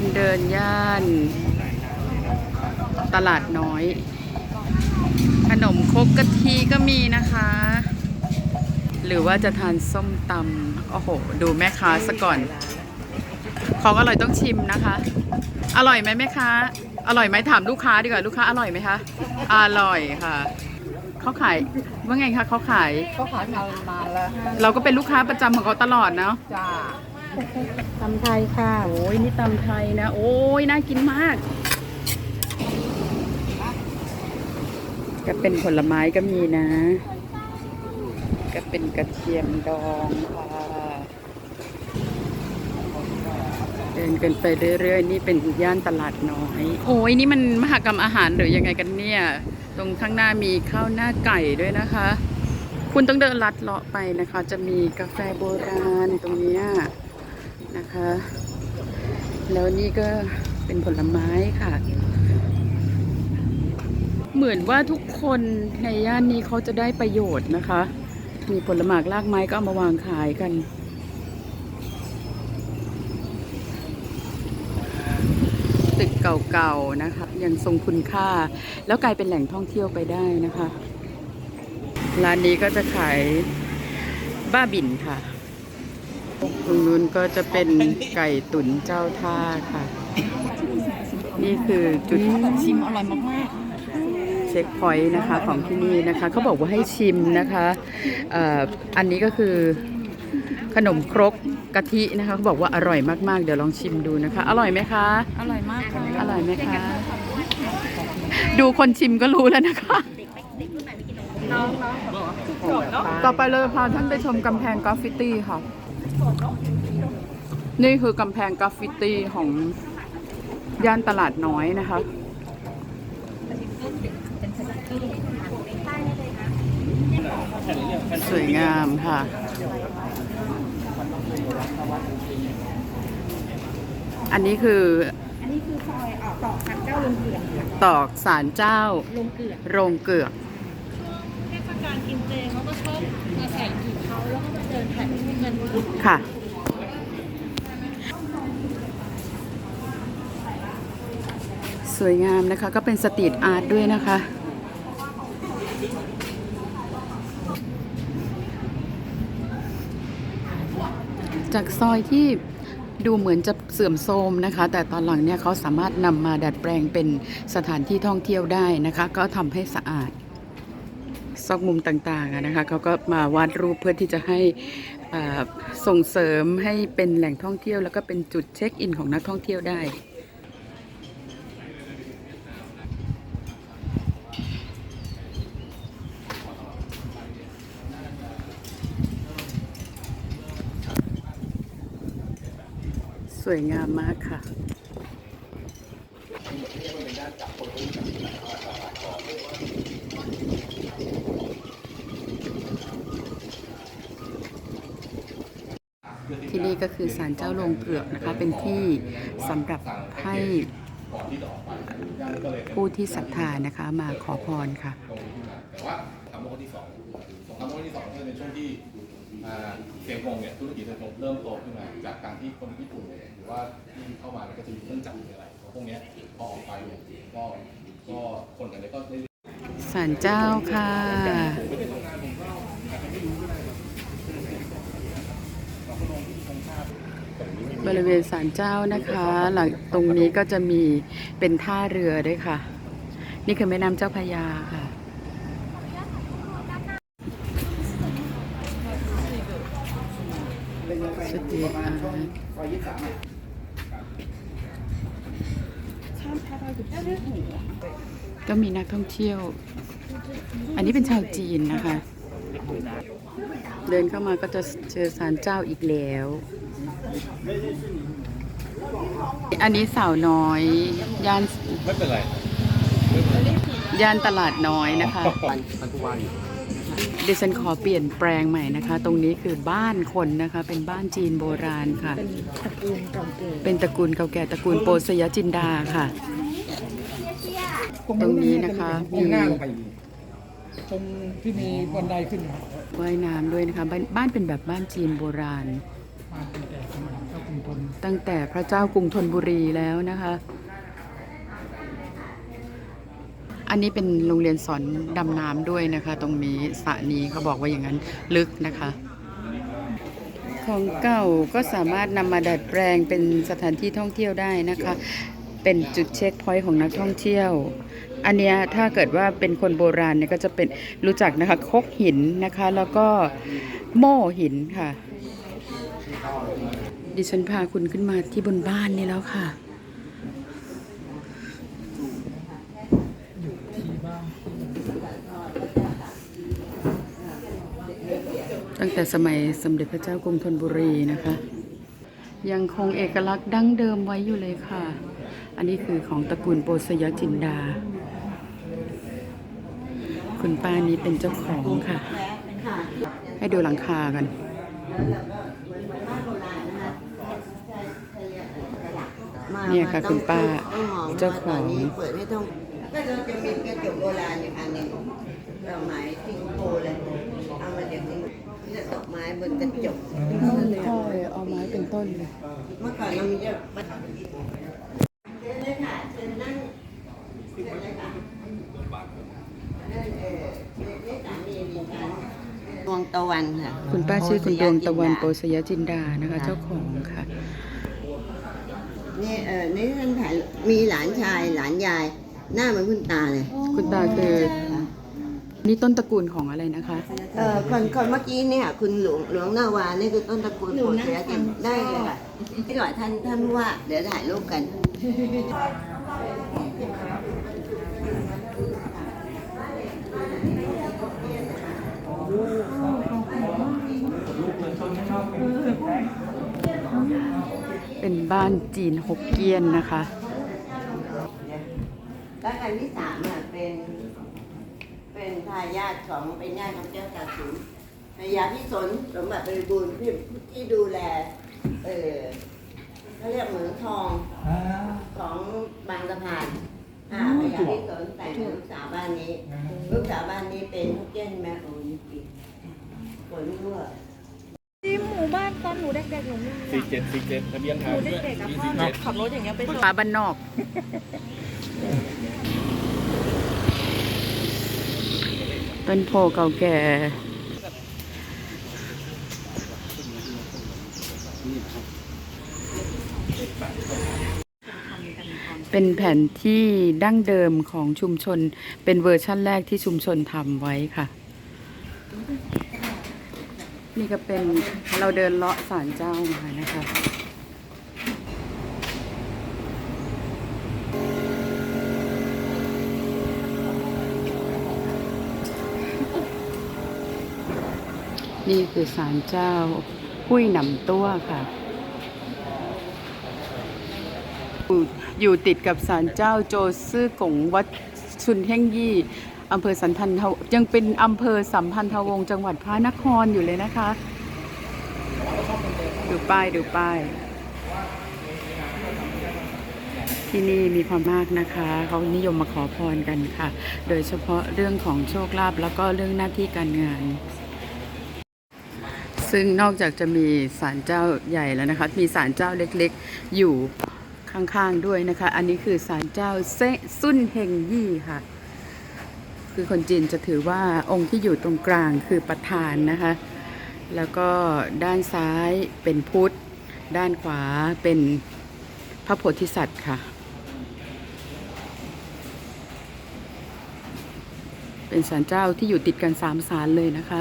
คุณเดินย่าน ตลาดน้อย ขนมครกกะทิก็มีนะคะ หรือว่าจะทานส้มตำโอ้โห ดูแม่ค้าซะก่อน ของอร่อยต้องชิมนะคะ อร่อยไหมแม่ค้า อร่อยไหมถามลูกค้าดีกว่าลูกค้าอร่อยไหมคะ อร่อยค่ะเขาขายว่าไงคะเขาขาย ก็ขายมานานแล้ว เราก็เป็นลูกค้าประจำของเขาตลอดเนาะ จ้า ตำไทยค่ะโอ้ยนี่ตำไทยนะ โอ้ยน่ากินมาก ก็เป็นผลไม้ก็มีนะ ก็เป็นกระเทียมดองค่ะเดินกันไปเรื่อยๆ นี่เป็นย่านตลาดน้อย โอ้ยนี่มันมหกรรมอาหารหรือยังไงกันเนี่ย ตรงข้างหน้ามีข้าวหน้าไก่ด้วยนะคะ คุณต้องเดินลัดเลาะไปนะคะ จะมีกาแฟโบราณตรงเนี้ย นะคะ แล้วนี่ก็เป็นผลไม้ค่ะ เหมือนว่าทุกคนในย่านนี้เขาจะได้ประโยชน์นะคะ มีผลหมากลากไม้ก็เอามาวางขายกันตึกเก่าๆนะคะยังทรงคุณค่า แล้วกลายเป็นแหล่งท่องเที่ยวไปได้นะคะ ร้านนี้ก็จะขายบ้าบินค่ะ ตรงนู้นก็จะเป็นไก่ตุ๋นเจ้าท่าค่ะ นี่คือจุดชิมอร่อยมากเช็คพอยต์นะคะของที่นี่นะคะเขาบอกว่าให้ชิมนะคะเอ่ออันนี้ก็คือขนมครกกะทินะคะเขาบอกว่าอร่อยมากๆ เดี๋ยวลองชิมดูนะคะ อร่อยไหมคะๆอร่อยมากค่ะอร่อยไหมคะ ดูคนชิมก็รู้แล้วนะคะต่อไปเลยพาท่านไปชมกำแพงกราฟฟิตี้ค่ะ นี่คือกำแพงกราฟฟิตี้ของย่านตลาดน้อยนะคะ สวยงามค่ะอันนี้คือ อันนี้คือซอยตอกสันเจ้าลงเกือกตอกสารเจ้าลงเกือกโรงเกือกเทศกาลกินเจเขาก็ชอบมาใส่ถุง ค่ะ สวยงามนะคะก็เป็นสตรีทอาร์ตด้วยนะคะ จากซอยที่ดูเหมือนจะเสื่อมโทรมนะคะ แต่ตอนหลังเนี่ยเขาสามารถนำมาดัดแปลงเป็นสถานที่ท่องเที่ยวได้นะคะ ก็ทำให้สะอาด ซอกมุมต่างๆนะคะเขาก็มาวาดรูปเพื่อที่จะให้ส่งเสริมให้เป็นแหล่งท่องเที่ยว แล้วก็เป็นจุดเช็คอินของนักท่องเที่ยวได้สวยงามมากค่ะ ที่นี่ ก็คือศาลเจ้าโรงเผือกนะคะ เป็นที่สำหรับให้ผู้ที่ศรัทธานะคะมาขอพรค่ะแต่ว่าทำโลกที่สองสงครามโลกที่สองก็จะเป็นช่วงที่เซียงงเนี่ยธุรกิจเซียงกงเริ่มโตขึ้นมาจากการที่คนญี่ปุ่นเนี่ยหรือว่าที่เข้ามาก็จะมีเครื่องจักรอะไรพวกนี้พอออกไปเนี่ยก็ก็คนกันเนี่ยก็ได้ศาลเจ้าค่ะ บริเวณศาลเจ้านะคะ หลังตรงนี้ก็จะมีเป็นท่าเรือด้วยค่ะ นี่คือแม่น้ำเจ้าพระยาค่ะสตรีทอาก็มีนักท่องเที่ยว อันนี้เป็นชาวจีนนะคะ เดินเข้ามาก็จะเจอศาลเจ้าอีกแล้ว อันนี้สาวน้อย ย่านไม่เป็นไรย่านตลาดน้อยนะคะท่านผู้ว่าอยู่ดิฉันขอเปลี่ยนแปลงใหม่นะคะ ตรงนี้คือบ้านคนนะคะ เป็นบ้านจีนโบราณค่ะตระกูลเก่าแก่เป็นตระกูลเก่าแก่ตระกูลโปสยจินดาค่ะ ตรงนี้นะคะมีหน้าลงไปอีกตรงที่มีบันไดขึ้นมาว่ายน้ำด้วยนะคะบ้านบ้านเป็นแบบบ้านจีนโบราณ ตั้งแต่พระเจ้ากรุงธนบุรีแล้วนะคะ อันนี้เป็นโรงเรียนสอนดำน้ำด้วยนะคะ ตรงนี้สระนี้เขาบอกว่าอย่างนั้นลึกนะคะ ของเก่าก็สามารถนำมาดัดแปลงเป็นสถานที่ท่องเที่ยวได้นะคะ เป็นจุดเช็คพอยต์ของนักท่องเที่ยวอันเนี้ยถ้าเกิดว่าเป็นคนโบราณเนี่ยก็จะเป็นรู้จักนะคะคกหินนะคะ แล้วก็โม่หินค่ะ ดิฉันพาคุณขึ้นมาที่บนบ้านนี่แล้วค่ะ ตั้งแต่สมัยสมเด็จพระเจ้ากรุงธนบุรีนะคะ ยังคงเอกลักษณ์ดั้งเดิมไว้อยู่เลยค่ะ อันนี้คือของตระกูลโปสยจินดา คุณป้านี้เป็นเจ้าของค่ะ ให้ดูหลังคากัน เนี่ยค่ะคุณป้าเจ้าของเปิดให้ต้องก็เราจะมีกระจกโบราณอยู่อันหนึ่งดอกไม้สิงคโปร์เลยเอามาจากสิงคโปร์จะดอกไม้บนกระจกต้นเลยเอาไม้เป็นต้นเลยเมื่อก่อนเรามีจะเชิญเลยค่ะเชิญนั่งเชิญเลยค่ะนั่นเออนี่สามีดิฉันดวงตะวันค่ะคุณป้าชื่อคุณดวงตะวันโปสยจินดานะคะ เจ้าของค่ะ นี่เออนี่ท่านถ่ายมีหลานชายหลานยาย หน้าเหมือนคุณตาเลย คุณตาคือนี่ต้นตระกูลของอะไรนะคะ เออคนคนเมื่อกี้เนี่ยคุณหลวงหลวงนาวานี่คือต้นตระกูลโปรเสียกินได้เลยค่ะที่ก่อนท่านท่านผู้ว่าเดี๋ยวถ่ายรูปกันเป็น บ้านจีนฮกเกี้ยนนะคะแล้วอันที่สามอะเป็น เป็นทายาทของเป็นญาติของเจ้าตากสินพญาพิสนสมบัติบริบูรณ์ที่ที่ดูแล เออเขาเรียกเหมืองทองของบางสะพานอ่าพยาพิสนแต่งกับลูกสาวบ้านนี้ ลูกสาวบ้านนี้เป็นฮกเก้นแม่โอ้ยปิดฝนรั่ว ที่หมู่บ้านตอนหนูเด็กๆหนูมีสี่เจ็ดสี่เจ็ดทะเบียนไทหยนูเด็กๆอะพ่อหนูขับรถอย่างเงี้ยไปส่งฟ้าบ้านนอกต้นโพเก่าแก่ เป็นแผนที่ดั้งเดิมของชุมชน เป็นเวอร์ชั่นแรกที่ชุมชนทำไว้ค่ะ นี่ก็เป็นเราเดินเลาะศาลเจ้ามานะคะนี่คือศาลเจ้าหุ้ยหนำตัวค่ะ อยู่ติดกับศาลเจ้าโจซื่อกงวัดชุนเฮ่งยี่ อำเภอสันพันธวยังเป็นอำเภอสัมพันธวงศ์จังหวัดพระนครอยู่เลยนะคะ ดูป้ายดูป้าย ที่นี่มีความมากนะคะ เขานิยมมาขอพรกันค่ะ โดยเฉพาะเรื่องของโชคลาภแล้วก็เรื่องหน้าที่การงาน ซึ่งนอกจากจะมีศาลเจ้าใหญ่แล้วนะคะ มีศาลเจ้าเล็กๆอยู่ข้างๆด้วยนะคะ อันนี้คือศาลเจ้าเซซุนเฮงยี่ค่ะ คือคนจีนจะถือว่าองค์ที่อยู่ตรงกลางคือประธานนะคะ แล้วก็ด้านซ้ายเป็นพุทธ ด้านขวาเป็นพระโพธิสัตว์ค่ะ เป็นศาลเจ้าที่อยู่ติดกันสามศาลเลยนะคะ